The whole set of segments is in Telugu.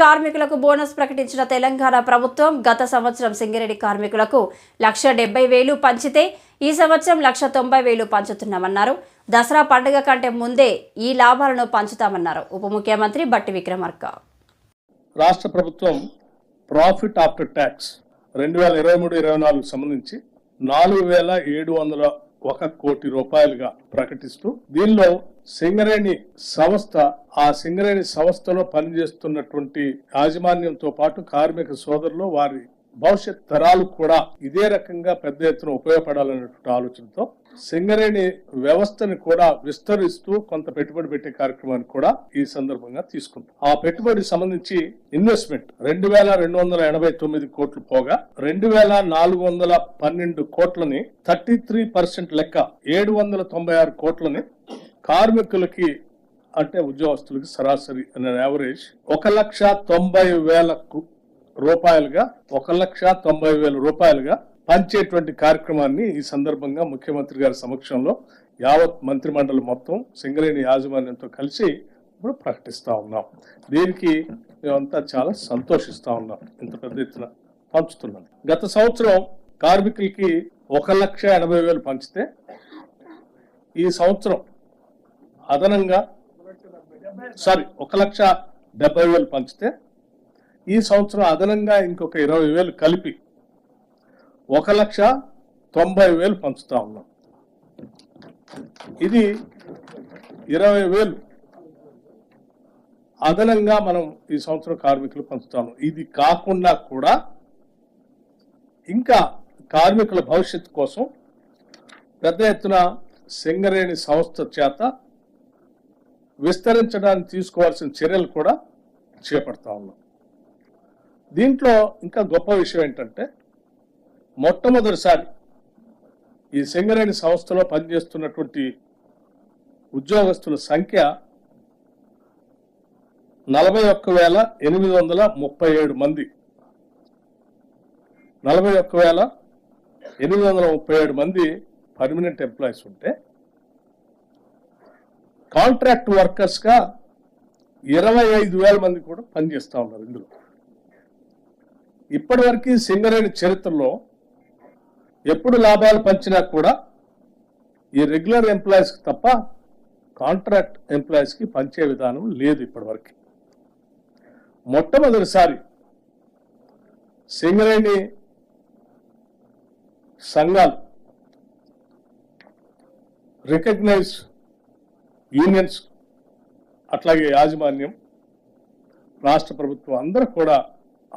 కార్మికులకు బోనస్ ప్రకటించిన తెలంగాణ ప్రభుత్వం గత సంవత్సరం సింగరేణి కార్మికులకు లక్ష డెబ్బై వేలు పంచితే ఈ సంవత్సరం లక్ష తొంభై వేలు పంచుతున్నామన్నారు. దసరా పండుగ కంటే ముందే ఈ లాభాలను పంచుతామన్నారు ఉప ముఖ్యమంత్రి బట్టి విక్రమార్క. రాష్ట్ర ప్రభుత్వం ప్రాఫిట్ ఆఫ్టర్ ట్యాక్స్ రెండు వేల ఇరవై మూడు ఇరవై నాలుగు సంబంధించి నాలుగు వేల ఏడు వందల ఒక కోటి రూపాయలుగా ప్రకటిస్తూ దీనిలో సింగరేణి సంస్థ ఆ సింగరేణి సంస్థలో పనిచేస్తున్నటువంటి యాజమాన్యంతో పాటు కార్మిక సోదరులు వారి భవిష్యత్ తరాలు కూడా ఇదే రకంగా పెద్ద ఎత్తున ఉపయోగపడాలనేటువంటి ఆలోచనతో సింగరేణి వ్యవస్థని కూడా విస్తరిస్తూ కొంత పెట్టుబడి పెట్టే కార్యక్రమాన్ని కూడా ఈ సందర్భంగా తీసుకుంటాం. ఆ పెట్టుబడి సంబంధించి ఇన్వెస్ట్మెంట్ రెండు వేల రెండు వందల ఎనభై తొమ్మిది కోట్లు పోగా రెండు వేల నాలుగు వందల పన్నెండు కోట్లని థర్టీ త్రీ పర్సెంట్ లెక్క ఏడు వందల తొంభై ఆరు కోట్లని కార్మికులకి అంటే ఉద్యోగస్తులకి సరాసరి అనే యావరేజ్ ఒక లక్ష తొంభై వేలకు రూపాయలుగా ఒక లక్ష తొంభై వేల రూపాయలుగా పంచేటువంటి కార్యక్రమాన్ని ఈ సందర్భంగా ముఖ్యమంత్రి గారి సమక్షంలో యావత్ మంత్రిమండలి మొత్తం సింగరేణి యాజమాన్యంతో కలిసి ఇప్పుడు ప్రకటిస్తా ఉన్నాం. దీనికి మేమంతా చాలా సంతోషిస్తా ఉన్నాం. ఇంత పెద్ద ఎత్తున పంచుతున్నాం. గత సంవత్సరం కార్మికులకి ఒక లక్ష ఎనభై వేలు పంచితే ఈ సంవత్సరం అదనంగా సారీ ఒక లక్ష డెబ్బై వేలు పంచితే ఈ సంవత్సరం అదనంగా ఇంకొక ఇరవై వేలు కలిపి ఒక లక్ష తొంభై వేలు పంచుతా ఉన్నాం. ఇది ఇరవై వేలు అదనంగా మనం ఈ సంవత్సరం కార్మికులు పంచుతాము ఇది కాకుండా కూడా ఇంకా కార్మికుల భవిష్యత్తు కోసం పెద్ద ఎత్తున సింగరేణి సంస్థ చేత విస్తరించడానికి తీసుకోవాల్సిన చర్యలు కూడా చేపడతా ఉన్నాం. దీంట్లో ఇంకా గొప్ప విషయం ఏంటంటే మొట్టమొదటిసారి ఈ సింగరేణి సంస్థలో పనిచేస్తున్నటువంటి ఉద్యోగస్తుల సంఖ్య నలభై ఒక్క వేల ఎనిమిది వందల ముప్పై ఏడు మంది. నలభై ఒక్క వేల ఎనిమిది వందల ముప్పై ఏడు మంది పర్మనెంట్ ఎంప్లాయీస్ ఉంటే కాంట్రాక్ట్ వర్కర్స్గా ఇరవై ఐదు వేల మంది కూడా పనిచేస్తూ ఉన్నారు ఇందులో. ఇప్పటివరకు సింగరేణి చరిత్రలో ఎప్పుడు లాభాలు పంచినా కూడా ఈ రెగ్యులర్ ఎంప్లాయీస్కి తప్ప కాంట్రాక్ట్ ఎంప్లాయీస్కి పంచే విధానం లేదు ఇప్పటివరకు. మొట్టమొదటిసారి సింగరేణి సంఘాలు రికగ్నైజ్ యూనియన్స్ అట్లాగే యాజమాన్యం రాష్ట్ర ప్రభుత్వం అందరూ కూడా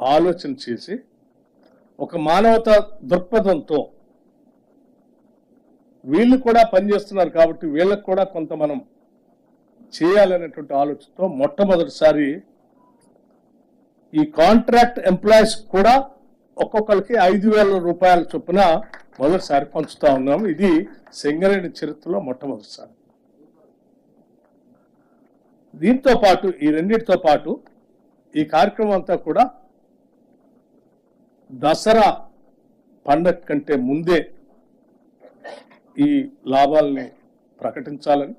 ఆలోచన చేసి ఒక మానవత దృక్పథంతో వీళ్ళు కూడా పనిచేస్తున్నారు కాబట్టి వీళ్ళకు కూడా కొంత మనం చేయాలనేటువంటి ఆలోచనతో మొట్టమొదటిసారి ఈ కాంట్రాక్ట్ ఎంప్లాయీస్ కూడా ఒక్కొక్కరికి ఐదు వేల రూపాయల చొప్పున మొదటిసారి పంచుతా ఉన్నాం ఇది సింగరేణి చరిత్రలో మొట్టమొదటిసారి. దీంతో పాటు ఈ రెండింటితో పాటు ఈ కార్యక్రమం అంతా కూడా దసరా పండగ కంటే ముందే ఈ లాభాలని ప్రకటించాలని.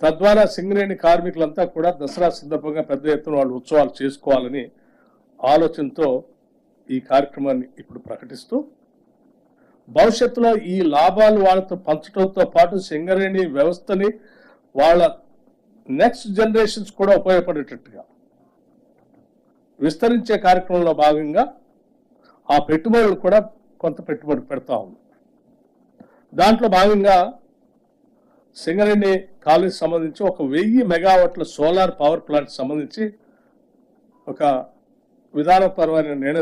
తద్వారా సింగరేణి కార్మికులంతా కూడా దసరా సందర్భంగా పెద్ద ఎత్తున వాళ్ళు ఉత్సవాలు చేసుకోవాలని ఆలోచనతో ఈ కార్యక్రమాన్ని ఇప్పుడు ప్రకటిస్తూ భవిష్యత్తులో ఈ లాభాలు వాళ్ళతో పంచడంతో పాటు సింగరేణి వ్యవస్థని వాళ్ళ నెక్స్ట్ జనరేషన్స్ కూడా ఉపయోగపడేటట్టుగా విస్తరించే కార్యక్రమంలో భాగంగా ఆ పెట్టుబడులు కూడా కొంత పెట్టుబడి పెడతా ఉంది. దాంట్లో భాగంగా సింగరేణి కాలనీకి సంబంధించి ఒక వెయ్యి మెగావాట్ల సోలార్ పవర్ ప్లాంట్ సంబంధించి ఒక విధానపరమైన నిర్ణయం